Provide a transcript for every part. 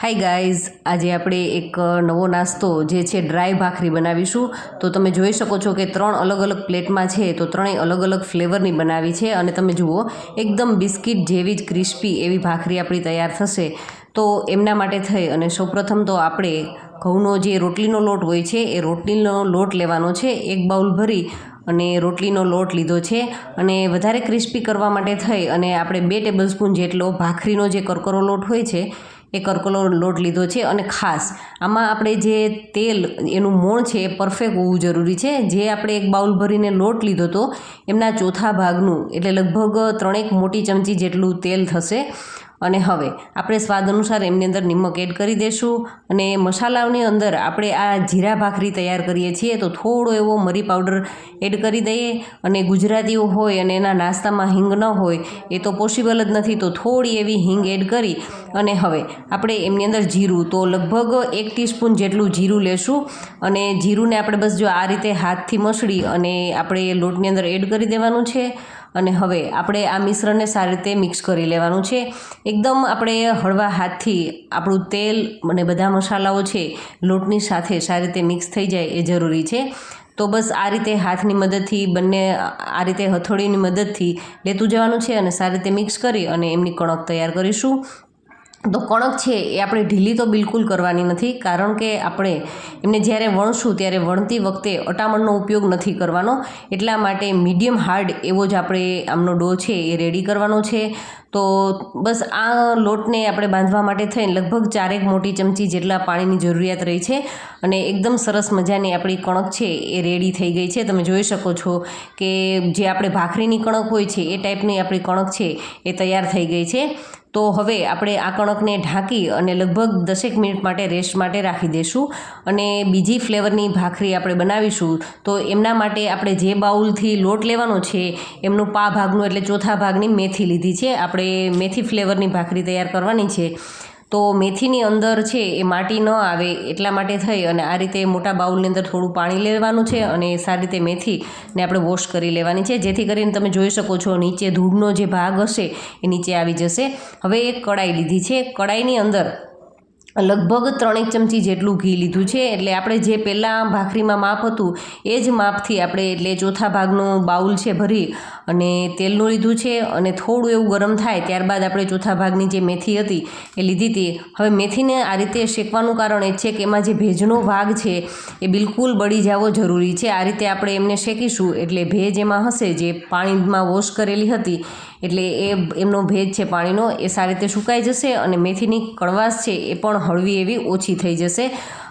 Hi guys આજે આપણે એક નવો નાસ્તો જે છે ડ્રાય ભાખરી બનાવીશું. તો તમે જોઈ શકો છો કે ત્રણ અલગ અલગ પ્લેટમાં છે, તો ત્રણેય અલગ અલગ ફ્લેવરની બનાવી છે. અને તમે જુઓ, એકદમ બિસ્કિટ જેવી જ ક્રિસ્પી એવી ભાખરી આપણી તૈયાર થશે. તો એમના માટે થઈ. અને સૌપ્રથમ તો આપણે ઘઉંનો જે રોટલીનો લોટ હોય છે, એ રોટલીનો લોટ લેવાનો છે. એક બાઉલ ભરી અને રોટલીનો લોટ લીધો છે. અને વધારે ક્રિસ્પી કરવા માટે થઈ. અને આપણે બે ટેબલ સ્પૂન જેટલો ભાખરીનો જે કરકરો લોટ હોય છે એ કરકલો લોટ લીધો છે અને ખાસ. આમાં આપણે જે તેલ એનું મોણ છે એ પરફેક્ટ હોવું જરૂરી છે. જે આપણે એક બાઉલ ભરીને લોટ લીધો હતો એમના ચોથા ભાગનું એટલે લગભગ ત્રણેક મોટી ચમચી જેટલું તેલ થશે. અને હવે આપણે સ્વાદ અનુસાર એમની અંદર નિમક એડ કરી દઈશું અને મસાલાઓની અંદર આપણે આ જીરા ભાખરી તૈયાર કરીએ છીએ તો થોડો એવો મરી પાવડર એડ કરી દઈએ અને ગુજરાતીઓ હોય અને એના નાસ્તામાં હિંગ ન હોય એ તો પોસિબલ જ નથી તો થોડી એવી હિંગ એડ કરી અને હવે આપણે એમની અંદર જીરું તો લગભગ એક ટીસ્પૂન જેટલું જીરું લેશું અને જીરુંને આપણે બસ જો આ રીતે હાથથી મસળી અને આપણે લોટની અંદર એડ કરી દેવાનું છે અને હવે આપણે આ મિશ્રણને સારી રીતે મિક્સ કરી લેવાનું છે. એકદમ આપણે હળવા હાથથી આપણું તેલ અને બધા મસાલાઓ છે, લોટની સાથે સારી રીતે મિક્સ થઈ જાય એ જરૂરી છે. તો બસ આ રીતે હાથની મદદથી, બંને આ રીતે હથોડીની મદદથી લેતું જવાનું છે અને સારી રીતે મિક્સ કરી અને એમની કણક તૈયાર કરીશું. તો કણક છે એ આપણે ઢીલી તો બિલકુલ કરવાની નથી, કારણ કે આપણે એમને જ્યારે વણશું ત્યારે વણતી વખતે અટામણનો ઉપયોગ નથી કરવાનો. એટલા માટે મીડિયમ હાર્ડ એવો જ આપણે આમનો ડો છે એ રેડી કરવાનો છે. તો બસ આ લોટને આપણે બાંધવા માટે થઈને લગભગ ચારેક મોટી ચમચી જેટલા પાણીની જરૂરિયાત રહી છે અને એકદમ સરસ મજાની આપણી કણક છે એ રેડી થઈ ગઈ છે. તમે જોઈ શકો છો કે જે આપણે ભાખરીની કણક હોય છે એ ટાઈપની આપણી કણક છે એ તૈયાર થઈ ગઈ છે. તો હવે આપણે આ કણકને ઢાંકી અને લગભગ દસેક મિનિટ માટે રેસ્ટ માટે રાખી દઈશું અને બીજી ફ્લેવરની ભાખરી આપણે બનાવીશું. તો એમના માટે આપણે જે બાઉલથી લોટ લેવાનો છે, એમનું પા ભાગનું એટલે ચોથા ભાગની મેથી લીધી છે. આપણે મેથી ફ્લેવરની ભાખરી તૈયાર કરવાની છે. તો મેથીની અંદર છે એ માટી ન આવે એટલા માટે થઈ અને આ રીતે મોટા બાઉલની અંદર થોડું પાણી લેવાનું છે અને સારી રીતે મેથીને આપણે વોશ કરી લેવાની છે. જેથી કરીને તમે જોઈ શકો છો નીચે ધૂળનો જે ભાગ હશે એ નીચે આવી જશે. હવે એક કડાઈ લીધી છે. કડાઈની અંદર લગભગ ત્રણેક ચમચી જેટલું ઘી લીધું છે, એટલે આપણે જે પહેલાં ભાખરીમાં માપ હતું, એ જ માપથી આપણે એટલે ચોથા ભાગનું બાઉલ છે ભરી અને તેલનું લીધું છે અને થોડું એવું ગરમ થાય ત્યારબાદ આપણે ચોથા ભાગની જે મેથી હતી એ લીધી હતી. હવે મેથીને આ રીતે શેકવાનું કારણ એ છે કે એમાં જે ભેજનો ભાગ છે એ બિલકુલ બળી જવો જરૂરી છે. આ રીતે આપણે એમને શેકીશું એટલે ભેજ એમાં હશે, જે પાણીમાં વોશ કરેલી હતી, એટલે એ એમનો ભેજ છે પાણીનો, એ સારી રીતે સુકાઈ જશે અને મેથીની કડવાશ છે એ પણ હળવી એવી ઓછી થઈ જશે.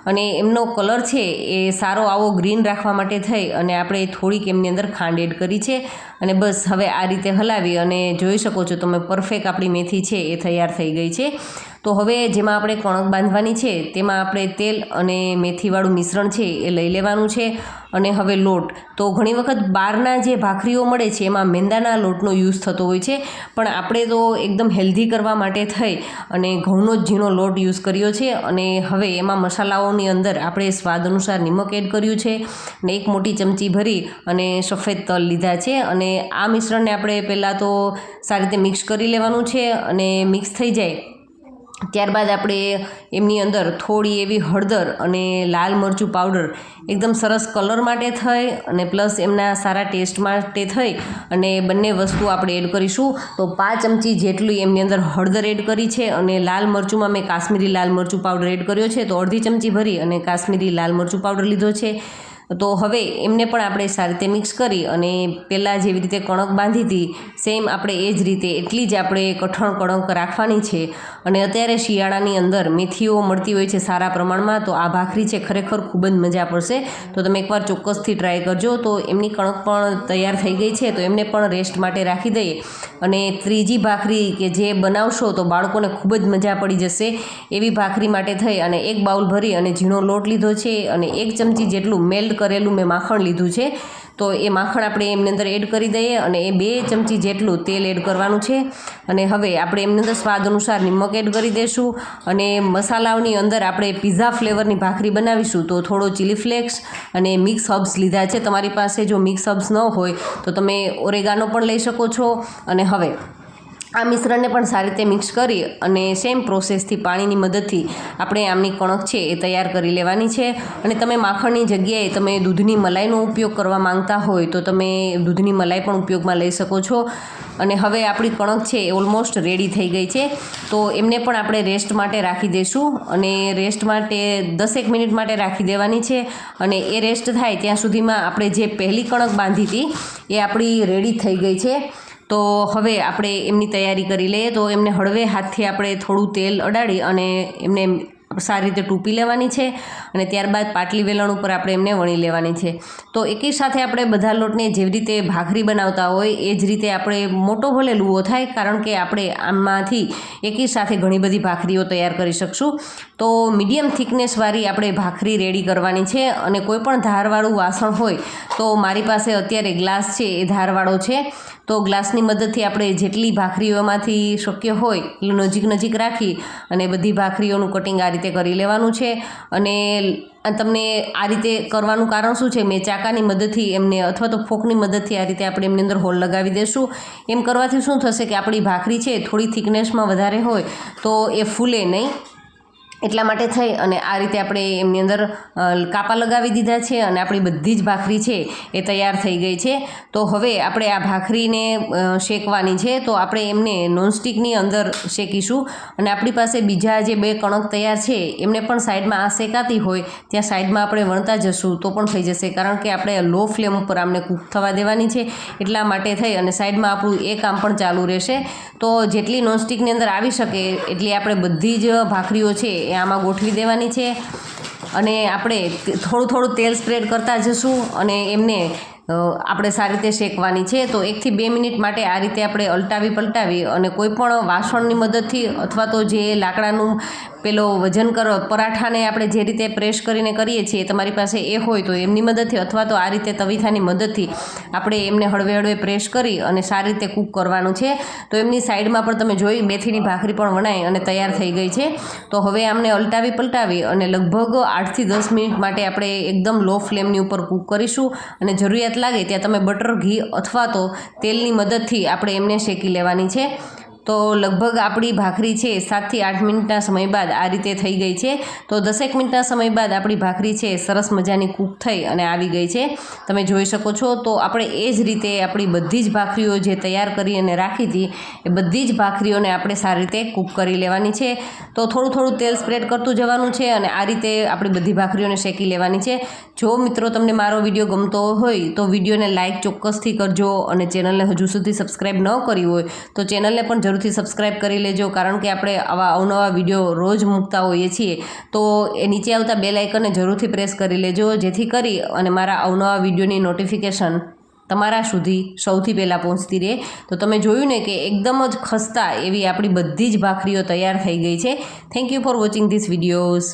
અને એમનો કલર છે એ સારો આવો ગ્રીન રાખવા માટે થઈ અને આપણે થોડીક એમની અંદર ખાંડ એડ કરી છે. અને બસ હવે આ રીતે હલાવી અને જોઈ શકો છો તમે, પરફેક્ટ આપણી મેથી છે એ તૈયાર થઈ ગઈ છે. તો હવે જેમાં આપણે કણક બાંધવાની છે, તેમાં આપણે તેલ અને મેથીવાળું મિશ્રણ છે એ લઈ લેવાનું છે અને હવે લોટ. તો ઘણી વખત બહારના જે ભાખરીઓ મળે છે, એમાં મેંદાના લોટનો યુઝ થતો હોય છે. પણ આપણે તો એકદમ હેલ્ધી કરવા માટે થઈ અને ઘઉંનો જ ઝીણો લોટ યુઝ કર્યો છે અને હવે એમાં મસાલાઓની અંદર આપણે સ્વાદ અનુસાર નિમક એડ કર્યું છે ને એક મોટી ચમચી ભરી અને સફેદ તલ લીધા છે અને આ મિશ્રણને આપણે પહેલાં તો સારી રીતે મિક્સ કરી લેવાનું છે અને મિક્સ થઈ જાય ત્યારબાદ આપણે એમની અંદર થોડી એવી હળદર અને લાલ મરચું પાવડર એકદમ સરસ કલર માટે થઈ અને પ્લસ એમના સારા ટેસ્ટ માટે થઈ અને બંને વસ્તુ આપણે એડ કરીશું. તો પાંચ ચમચી જેટલી એમની અંદર હળદર એડ કરી છે અને લાલ મરચુંમાં મેં કાશ્મીરી લાલ મરચું પાવડર એડ કર્યો છે. તો અડધી ચમચી ભરી અને કાશ્મીરી લાલ મરચું પાવડર લીધો છે. તો હવે એમને પણ આપણે સારી રીતે મિક્સ કરી અને પહેલાં જેવી રીતે કણક બાંધી હતી સેમ આપણે એ જ રીતે એટલી જ આપણે કઠણ કણક રાખવાની છે. અને અત્યારે શિયાળાની અંદર મેથીઓ મળતી હોય છે સારા પ્રમાણમાં, તો આ ભાખરી છે ખરેખર ખૂબ જ મજા પડશે. તો તમે એકવાર ચોક્કસથી ટ્રાય કરજો. તો એમની કણક પણ તૈયાર થઈ ગઈ છે, તો એમને પણ રેસ્ટ માટે રાખી દઈએ. અને ત્રીજી ભાખરી કે જે બનાવશો, તો બાળકોને ખૂબ જ મજા પડી જશે. એવી ભાખરી માટે થઈ અને એક બાઉલ ભરી અને ઝીણો લોટ લીધો છે અને એક ચમચી જેટલું મેલ્ટ કરેલું મેં માખણ લીધું છે. તો એ માખણ આપણે એમની અંદર એડ કરી દઈએ અને એ બે ચમચી જેટલું તેલ એડ કરવાનું છે. અને હવે આપણે એમની અંદર સ્વાદ અનુસાર નિમક એડ કરી દઈશું અને મસાલાઓની અંદર આપણે પીઝા ફ્લેવરની ભાખરી બનાવીશું તો થોડો ચીલી ફ્લેક્સ અને મિક્સ હબ્સ લીધા છે. તમારી પાસે જો મિક્સ હબ્સ ન હોય તો તમે ઓરેગાનો પણ લઈ શકો છો. અને હવે આ મિશ્રણને પણ સારી રીતે મિક્સ કરી અને સેમ પ્રોસેસથી પાણીની મદદથી આપણે આમની કણક છે એ તૈયાર કરી લેવાની છે. અને તમે માખણની જગ્યાએ તમે દૂધની મલાઈનો ઉપયોગ કરવા માંગતા હોય તો તમે દૂધની મલાઈ પણ ઉપયોગમાં લઈ શકો છો. અને હવે આપણી કણક છે એ ઓલમોસ્ટ રેડી થઈ ગઈ છે. તો એમને પણ આપણે રેસ્ટ માટે રાખી દઈશું અને રેસ્ટ માટે દસેક મિનિટ માટે રાખી દેવાની છે. અને એ રેસ્ટ થાય ત્યાં સુધીમાં આપણે જે પહેલી કણક બાંધી હતી એ આપણી રેડી થઈ ગઈ છે. તો હવે આપણે એમની તૈયારી કરી લઈએ. તો એમને હળવે હાથથી આપણે થોડું તેલ અડાડી અને એમને સારી રીતે ટૂંપી લેવાની છે અને ત્યારબાદ પાટલી વેલણ ઉપર આપણે એમને વણી લેવાની છે. તો એકી સાથે આપણે બધા લોટને જેવી રીતે ભાખરી બનાવતા હોય, એ જ રીતે આપણે મોટો ભલે લુવો થાય, કારણ કે આપણે આમાંથી એકી સાથે ઘણી બધી ભાખરીઓ તૈયાર કરી શકશું. તો મીડિયમ થિકનેસવાળી આપણે ભાખરી રેડી કરવાની છે અને કોઈપણ ધારવાળું વાસણ હોય, તો મારી પાસે અત્યારે ગ્લાસ છે, એ ધારવાળો છે. તો ગ્લાસની મદદથી આપણે જેટલી ભાખરીઓમાંથી શક્ય હોય એટલું નજીક નજીક રાખી અને બધી ભાખરીઓનું કટિંગ આ કરી લેવાનું છે અને તમને આ રીતે કરવાનું કારણ શું છે? મેં ચાકાની મદદથી એમને અથવા તો ફોકની મદદથી આ રીતે આપણે એમની અંદર હોલ લગાવી દઈશું એમ કરવાથી શું થશે કે આપણી ભાખરી છે થોડી થિકનેસમાં વધારે હોય તો એ ફૂલે નહીં. એટલા માટે થઈ અને આ રીતે આપણે એમની અંદર કાપા લગાવી દીધા છે અને આપણી બધી જ ભાખરી છે એ તૈયાર થઈ ગઈ છે. તો હવે આપણે આ ભાખરીને શેકવાની છે તો આપણે એમને નોનસ્ટિકની અંદર શેકીશું અને આપણી પાસે બીજા જે બે કણક તૈયાર છે એમને પણ સાઈડમાં આ શેકાતી હોય ત્યાં સાઈડમાં આપણે વણતા જશું તો પણ થઈ જશે. કારણ કે આપણે લો ફ્લેમ ઉપર આમને કૂક થવા દેવાની છે એટલા માટે થઈ અને સાઈડમાં આપણું એ કામ પણ ચાલુ રહેશે. તો જેટલી નોનસ્ટિકની અંદર આવી શકે એટલી આપણે બધી જ ભાખરીઓ છે એ આમાં ગોઠવી દેવાની છે. અને આપણે થોડું થોડું તેલ સ્પ્રેડ કરતા જશું અને એમને આપણે સારી રીતે શેકવાની છે, તો એકથી બે મિનિટ માટે આ રીતે આપણે અલટાવી પલટાવી અને કોઈપણ વાસણની મદદથી અથવા તો જે લાકડાનું પેલો વજન કર, પરાઠાને આપણે જે રીતે પ્રેસ કરીને કરીએ છીએ, તમારી પાસે એ હોય તો એમની મદદથી અથવા તો આ રીતે તવીથાની મદદથી આપણે એમને હળવે હળવે પ્રેસ કરી અને સારી રીતે કૂક કરવાનું છે. તો એમની સાઈડમાં પણ તમે જોઈ મેથીની ભાખરી પણ વણાઈ અને તૈયાર થઈ ગઈ છે. તો હવે આમને અલટાવી પલટાવી અને લગભગ આઠથી દસ મિનિટ માટે આપણે એકદમ લો ફ્લેમની ઉપર કૂક કરીશું અને જરૂરિયાત લાગે ત્યાં તમે બટર ઘી અથવા તો તેલની મદદથી આપણે એમને શેકી લેવાની છે. તો લગભગ આપણી ભાખરી છે સાતથી આઠ મિનિટના સમય બાદ આ રીતે થઈ ગઈ છે. તો દસેક મિનિટના સમય બાદ આપણી ભાખરી છે સરસ મજાની કૂક થઈ અને આવી ગઈ છે. તમે જોઈ શકો છો તો આપણે એ જ રીતે આપણી બધી જ ભાખરીઓ જે તૈયાર કરી અને રાખી હતી, એ બધી જ ભાખરીઓને આપણે સારી રીતે કૂક કરી લેવાની છે. તો થોડું થોડું તેલ સ્પ્રેડ કરતું જવાનું છે અને આ રીતે આપણી બધી ભાખરીઓને શેકી લેવાની છે. જો મિત્રો તમને મારો વીડિયો ગમતો હોય તો વિડીયોને લાઇક ચોક્કસથી કરજો અને ચેનલને હજુ સુધી સબસ્ક્રાઈબ ન કરી હોય તો ચેનલને પણ જરૂરથી સબસ્ક્રાઈબ કરી લેજો, કારણ કે આપણે આવા અવનવા વીડિયો રોજ મૂકતા હોઈએ છીએ. તો એ નીચે આવતા બે લાઇકનને જરૂરથી પ્રેસ કરી લેજો, જેથી કરી અને મારા અવનવા વિડીયોની નોટિફિકેશન તમારા સુધી સૌથી પહેલાં પહોંચતી રહે. તો તમે જોયું ને કે એકદમ જ ખસ્તા એવી આપણી બધી જ ભાખરીઓ તૈયાર થઈ ગઈ છે. Thank you for watching this videos